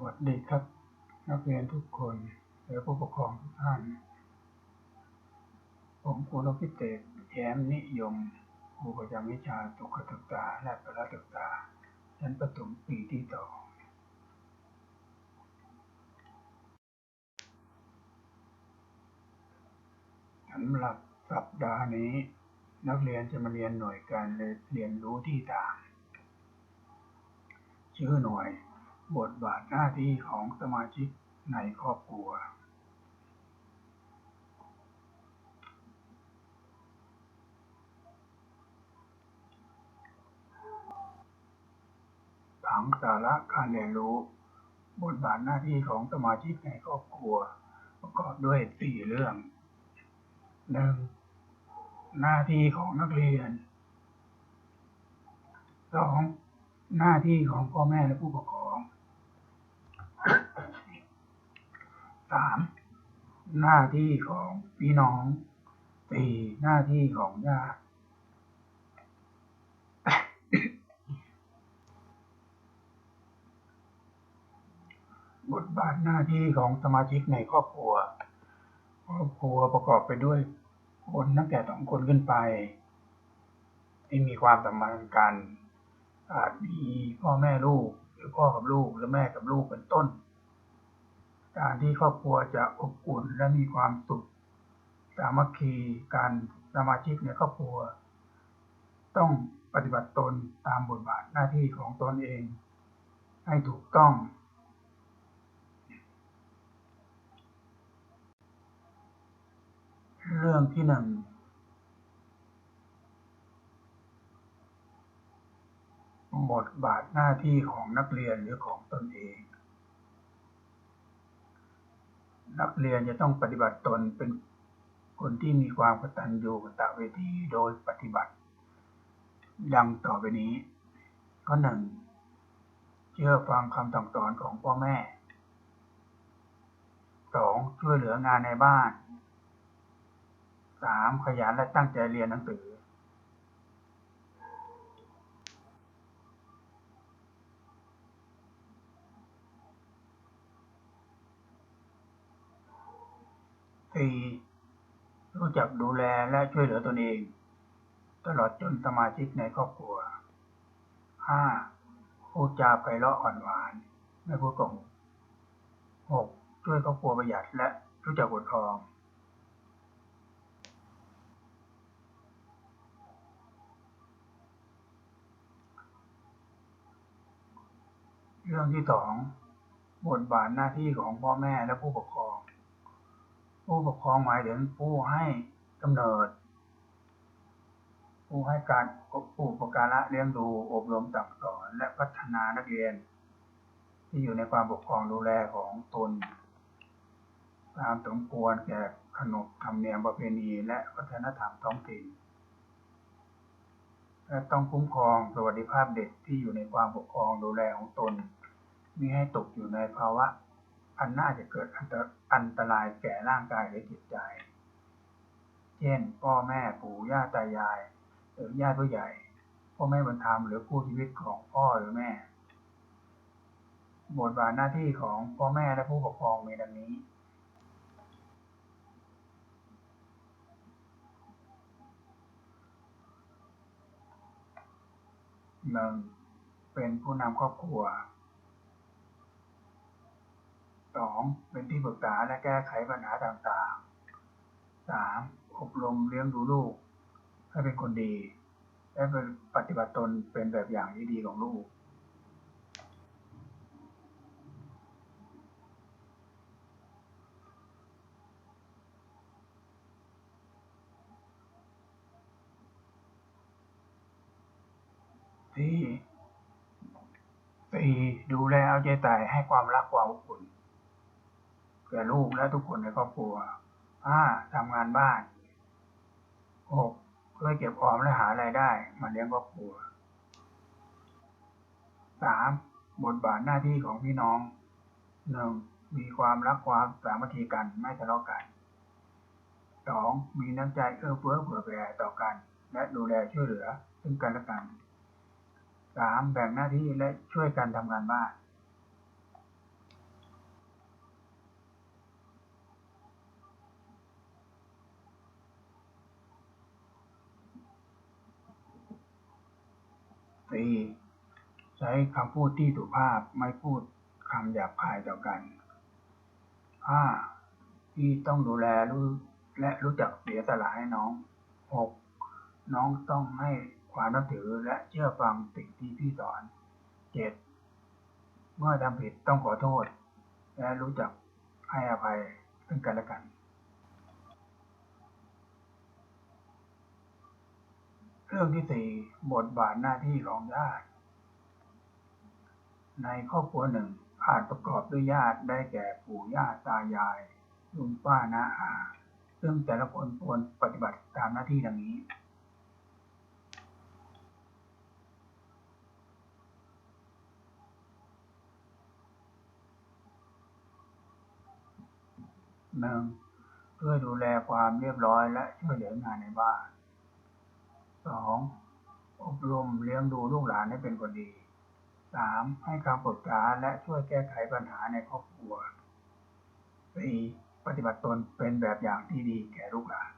วัสดีครับ นักเรียนทุกคนและผู้ปกครองทุกท่าน ผมครูนพิเศษแย้มนิยมครูประจำวิชาสุขศึกษาและพละศึกษาชั้นประถมปีที่สองสำหรับสัปดาห์นี้ นักเรียนจะมาเรียนหน่วยการเรียนรู้ที่ต่าง ชื่อหน่วย บทบาทหน้าที่ของสมาชิกในครอบครัว ผังสาระการเรียนรู้ บทบาทหน้าที่ของสมาชิกในครอบครัว ประกอบด้วยสี่เรื่องหนึ่งหน้าที่ของนักเรียนสองหน้าที่ของพ่อแม่และผู้ปกครอง สามหน้าที่ของพี่น้องสี่หน้าที่ของญาติบทบาทหน้าที่ของสมาชิกในครอบครัว ครอบครัวประกอบไปด้วยคนตั้งแต่สองคนขึ้นไป ที่มีความสัมพันธ์กันอาจมีพ่อแม่ลูก หรือพ่อกับลูกหรือแม่กับลูกเป็นต้น การที่ครอบครัวจะอบอุ่นและมีความสุขสามัคคีการสมาชิกในครอบครัว ต้องปฏิบัติตนตามบทบาทหน้าที่ของตนเอง ให้ถูกต้อง เรื่องที่หนึ่งบทบาทหน้าที่ของนักเรียนหรือของตนเอง นักเรียนจะต้องปฏิบัติตนเป็นคนที่มีความกตัญญูกตเวทีโดยปฏิบัติ ดังต่อไปนี้ ข้อหนึ่งเชื่อฟังคำสั่งสอนของพ่อแม่สองช่วยเหลืองานในบ้านสามขยันและตั้งใจเรียนหนังสือ สี่รู้จักดูแลและช่วยเหลือตนเอง ตลอดจนสมาชิกในครอบครัวห้าพูดจาไพเราะอ่อนหวาน ไม่พูดโกหกหกช่วยครอบครัวประหยัดและรู้จักอดออมเรื่องที่สองบทบาทหน้าที่ของพ่อแม่และผู้ปกครอง ผู้ปกครองหมายถึงผู้ให้กำเนิด ผู้ให้การผู้อุปการะเลี้ยงดูอบรมสั่งสอนและพัฒนานักเรียน ที่อยู่ในความปกครองดูแลของตน ตามสมควรแก่ขนบธรรมเนียมประเพณีและวัฒนธรรมท้องถิ่นและต้องคุ้มครองสวัสดิภาพเด็กที่อยู่ในความปกครองดูแลของตนมิให้ตกอยู่ในภาวะ อันน่าจะเกิดอันตอันตรายแก่ร่างกายหรือจิตใจ เช่น พ่อแม่ปู่ย่าตายาย หรือญาติผู้ใหญ่พ่อแม่บุญธรรมหรือคู่ชีวิตของพ่อหรือแม่ บทบาทหน้าที่ของพ่อแม่และผู้ปกครองมีดังนี้หนึ่งเป็นผู้นำครอบครัว สองเป็นที่ปรึกษาและแก้ไขปัญหาต่างๆสามอบรมเลี้ยงดูลูก ให้เป็นคนดี และเป็นปฏิบัติตนเป็นแบบอย่างที่ดีของลูกสี่สี่ดูแลเอาใจใส่ให้ความรักความอบอุ่น ก่ลูกและทุกคนในครอบครัวห้าทำงานบ้านหกช่วยเก็บออมและหารายได้ มาเลี้ยงครอบครัวสามบทบาทหน้าที่ของพี่น้องหนึ่งมีความรักความสามัคคีกันไม่ทะเลาะกันสองมีน้ำใจเอื้อเฟื้อเผื่อแผ่ต่อกัน และดูแลช่วยเหลือซึ่งกันและกันสามแบ่งหน้าที่และช่วยกันทำงานบ้าน สี่ใช้คำพูดที่สุภาพไม่พูดคำหยาบคายต่อกันห้าที่ต้องดูแลรู้และรู้จักเสียสละให้น้องหกน้องต้องให้ความนับถือและเชื่อฟังสิ่งที่พี่สอนเจ็ดเมื่อทำผิดต้องขอโทษ และรู้จักให้อภัยซึ่งกันและกัน เรื่องที่สี่บทบาทหน้าที่ของญาติ ในครอบครัวหนึ่งอาจประกอบด้วยญาติได้แก่ปู่ย่าตายายลุงป้าน้าอาซึ่งแต่ละคนควรปฏิบัติตามหน้าที่ดังนี้ หนึ่งเพื่อดูแลความเรียบร้อยและช่วยเหลืองานในบ้าน สองอบรมเลี้ยงดูลูกหลานให้เป็นคนดีสามให้คำปรึกษาและช่วยแก้ไขปัญหาในครอบครัวสี่ปฏิบัติตนเป็นแบบอย่างที่ดีแก่ลูกหลาน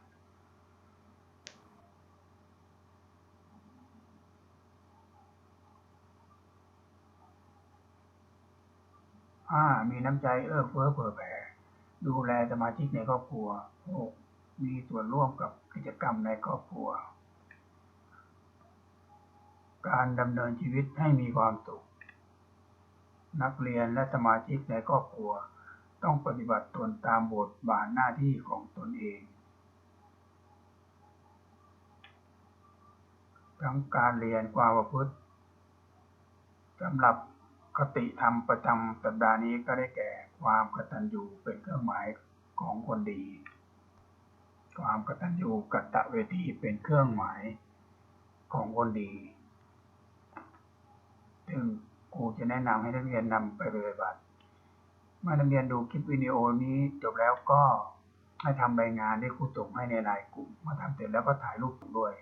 ห้ามีน้ำใจเอื้อเฟื้อเผื่อแผ่ดูแลสมาชิกในครอบครัวหกมีส่วนร่วมกับกิจกรรมในครอบครัว การดำเนินชีวิตให้มีความสุข นักเรียนและสมาชิกในครอบครัว ต้องปฏิบัติตนตามบทบาทหน้าที่ของตนเอง ทั้งการเรียนความประพฤติสำหรับคติธรรมประจำสัปดาห์นี้ก็ได้แก่ความกตัญญูเป็นเครื่องหมายของคนดี ความกตัญญูกตเวทีเป็นเครื่องหมายของคนดี ซึ่งครูจะแนะนำให้นักเรียนนำไปปฏิบัติ เมื่อนักเรียนดูคลิปวิดีโอนี้จบแล้วก็ให้ทำใบงานที่ครูส่งให้ในไลน์กลุ่มเมื่อทำเสร็จแล้วก็ถ่ายรูปด้วย